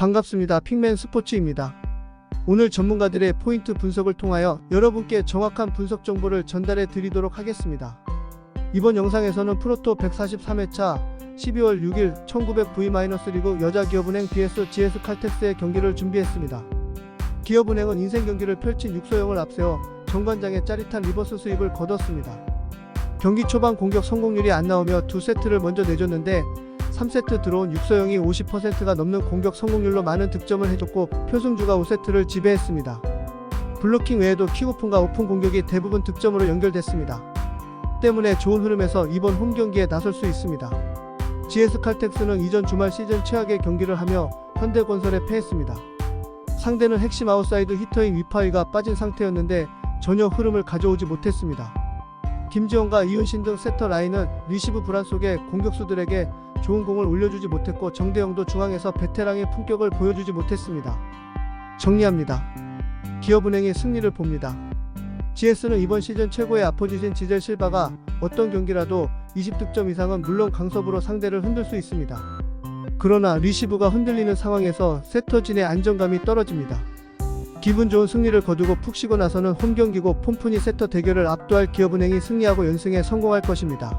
반갑습니다. 핑맨 스포츠입니다. 오늘 전문가들의 포인트 분석을 통하여 여러분께 정확한 분석 정보를 전달해 드리도록 하겠습니다. 이번 영상에서는 프로토 143회차 12월 6일 1900V- 리그 여자 기업은행 BS GS 칼텍스의 경기를 준비했습니다. 기업은행은 인생 경기를 펼친 육소영을 앞세워 정관장의 짜릿한 리버스 수입을 거뒀습니다. 경기 초반 공격 성공률이 안 나오며 두 세트를 먼저 내줬는데 3세트 들어온 육서영이 50%가 넘는 공격 성공률로 많은 득점을 해줬고 표승주가 5세트를 지배했습니다. 블로킹 외에도 킥오픈과 오픈 공격이 대부분 득점으로 연결됐습니다. 때문에 좋은 흐름에서 이번 홈 경기에 나설 수 있습니다. GS 칼텍스는 이전 주말 시즌 최악의 경기를 하며 현대건설에 패했습니다. 상대는 핵심 아웃사이드 히터인 위파이가 빠진 상태였는데 전혀 흐름을 가져오지 못했습니다. 김지원과 이은신 등 세터 라인은 리시브 불안 속에 공격수들에게 좋은 공을 올려주지 못했고 정대영도 중앙에서 베테랑의 품격을 보여주지 못했습니다. 정리합니다. 기업은행이 승리를 봅니다. GS는 이번 시즌 최고의 아포지신 지젤 실바가 어떤 경기라도 20득점 이상은 물론 강섭으로 상대를 흔들 수 있습니다. 그러나 리시브가 흔들리는 상황에서 세터진의 안정감이 떨어집니다. 기분 좋은 승리를 거두고 푹 쉬고 나서는 홈 경기고 폼푼이 세터 대결을 압도할 기업은행이 승리하고 연승에 성공할 것입니다.